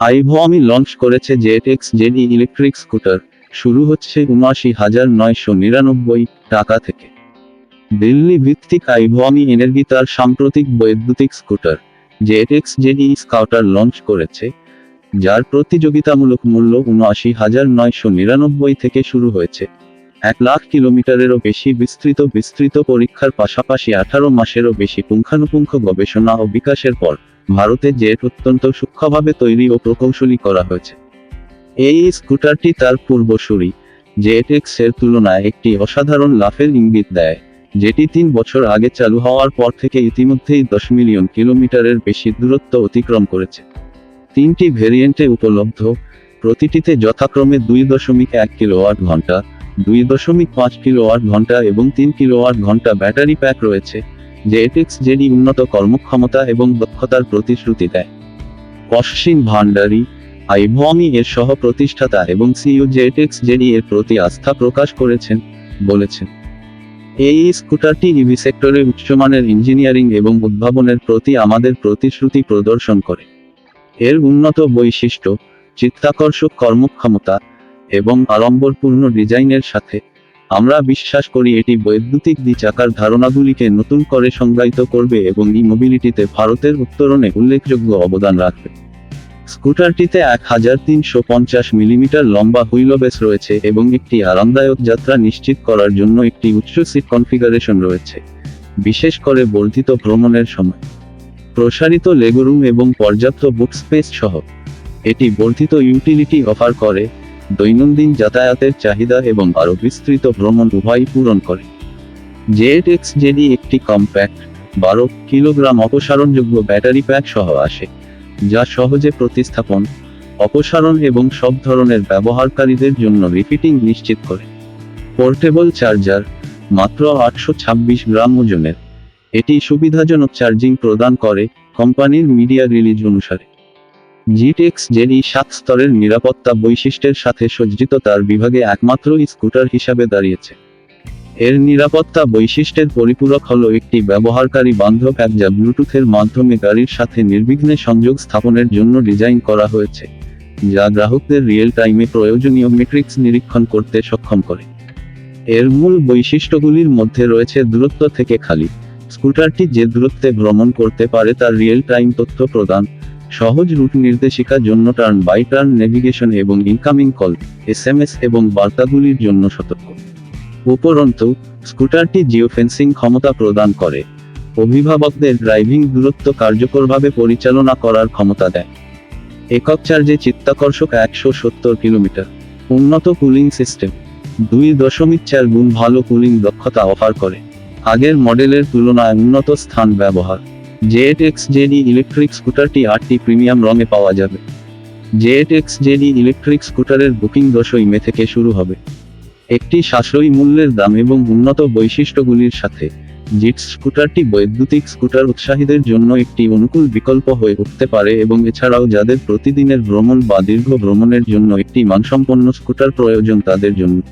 আইভমি launch করেছে Jeet X ZE electric scooter. শুরু হচ্ছে উনআশি হাজার নয়শো নিরানব্বই টাকা থেকে। দিল্লি ভিত্তিক আইভমি এনার্জি তার সাম্প্রতিক বৈদ্যুতিক scooter Jeet X ZE scooter launch করেছে, যার প্রতিযোগিতামূলক মূল্য উনআশি হাজার নয়শো নিরানব্বই থেকে শুরু হয়েছে। এক লাখ কিলোমিটারেরও বেশি বিস্তৃত বিস্তৃত পরীক্ষার পাশাপাশি আঠারো মাসেরও বেশি পুঙ্খানুপুঙ্খ গবেষণা ও বিকাশের পর ভারতে জেট অত্যন্ত সূক্ষ্মভাবে তৈরি ও প্রকৌশলী করা হয়েছে। এই স্কুটারটি তার পূর্বসূরি, জেট এক্সের তুলনায় একটি অসাধারণ লাফের ইঙ্গিত দেয়, যেটি তিন বছর আগে চালু হওয়ার পর থেকে ইতিমধ্যেই দশ মিলিয়ন কিলোমিটারের বেশি দূরত্ব অতিক্রম করেছে। তিনটি ভেরিয়েন্টে উপলব্ধ, প্রতিটিতে যথাক্রমে দুই দশমিক এক কিলোওয়াট ঘণ্টা দুই দশমিক পাঁচ কিলোওয়াট ঘণ্টা এবং তিন কিলোওয়াট ঘণ্টা ব্যাটারি প্যাক রয়েছে জেটেক্স জেডি উন্নত কর্মক্ষমতা এবং দক্ষতার প্রতিশ্রুতি দেয়। ভান্ডারী আইভমি এর সহ প্রতিষ্ঠাতা এবং সিইও জেটেক্স জেডি এর প্রতি আস্থা প্রকাশ করেছেন, বলেছেন। এই স্কুটারটি ইভি সেক্টরে উচ্চমানের ইঞ্জিনিয়ারিং এবং উদ্ভাবনের প্রতি আমাদের প্রতিশ্রুতি প্রদর্শন করে। এর উন্নত বৈশিষ্ট্য, চিত্তাকর্ষক কর্মক্ষমতা এবং আড়ম্বরপূর্ণ ডিজাইনের সাথে। আমরা বিশ্বাস করি এটি বৈদ্যুতিক দ্বিচাকার ধারণাগুলিকে নতুন করে সংজ্ঞায়িত করবে এবং ই মোবিলিটিতে ভারতের উত্তরণে উল্লেখযোগ্য অবদান রাখবে। স্কুটারটিতে এক হাজার তিনশো পঞ্চাশ মিলিমিটার লম্বা হুইলবেস রয়েছে এবং একটি আরামদায়ক যাত্রা নিশ্চিত করার জন্য একটি উচ্চ সিট কনফিগারেশন রয়েছে, বিশেষ করে বর্ধিত ভ্রমণের সময়। প্রসারিত লেগরুম এবং পর্যাপ্ত বুট স্পেস সহ। এটি বর্ধিত ইউটিলিটি অফার করে দৈনন্দিন যাতায়াতের চাহিদা এবং আরও বিস্তৃত ভ্রমণ উভয়ই পূরণ করে। জেড এক্স জেডি একটি কম্প্যাক্ট, বারো কিলোগ্রাম অপসারণযোগ্য ব্যাটারি প্যাক সহ আসে, যা সহজে প্রতিস্থাপন, অপসারণ এবং সব ধরনের ব্যবহারকারীদের জন্য রিপিটিং নিশ্চিত করে। পোর্টেবল চার্জার, মাত্র আটশো ছাব্বিশ গ্রাম ওজনের। এটি সুবিধাজনক চার্জিং প্রদান করে কোম্পানির মিডিয়া রিলিজ অনুসারে। জিটেক্স জেডি সাত স্তরের নিরাপত্তা বৈশিষ্ট্যের সাথে সজ্জিত তার বিভাগে একমাত্র স্কুটার হিসাবে দাঁড়িয়েছে। এর নিরাপত্তা বৈশিষ্ট্যের পরিপূরক হল একটি ব্যবহারকারী বান্ধব অ্যাপ যা ব্লুটুথের মাধ্যমে গাড়ির সাথে নির্বিঘ্নে সংযোগ স্থাপনের জন্য ডিজাইন করা হয়েছে, যা গ্রাহকদের রিয়েল টাইমে প্রয়োজনীয় মেট্রিক্স নিরীক্ষণ করতে সক্ষম করে। এর মূল বৈশিষ্ট্যগুলির মধ্যে রয়েছে দূরত্ব থেকে খালি। স্কুটারটি যে দূরত্বে ভ্রমণ করতে পারে তার রিয়েল টাইম তথ্য প্রদান সহজ রুট নির্দেশিকা জন্য টার্ন বাই টার্ন নেভিগেশন এবং ইনকামিং কল, এসএমএস এবং বার্তাগুলির জন্য সতর্ক। উপরন্তু, স্কুটারটি জিওফেন্সিং ক্ষমতা প্রদান করে। অভিভাবকদের ড্রাইভিং দূরত্ব কার্যকরভাবে পরিচালনা করার ক্ষমতা দেয়। একক চার্জে চিত্তাকর্ষক একশো সত্তর কিলোমিটার। উন্নত কুলিং সিস্টেম। দুই দশমিক চার গুণ ভালো কুলিং দক্ষতা অফার করে। আগের মডেলের তুলনায় উন্নত স্থান ব্যবহার। জেড এক্স জেডি ইলেকট্রিক স্কুটারটি আটটি প্রিমিয়াম রঙে পাওয়া যাবে। জেড এক্স জেডি ইলেকট্রিক স্কুটারের বুকিং দশই মে থেকে শুরু হবে। একটি সাশ্রয়ী মূল্যের দাম এবং উন্নত বৈশিষ্ট্যগুলির সাথে জিটস স্কুটারটি বৈদ্যুতিক স্কুটার উৎসাহীদের জন্য একটি অনুকূল বিকল্প হয়ে উঠতে পারে এবং এছাড়াও যাদের প্রতিদিনের ভ্রমণ বা দীর্ঘ ভ্রমণের জন্য একটি মানসম্পন্ন স্কুটার প্রয়োজন তাদের জন্য।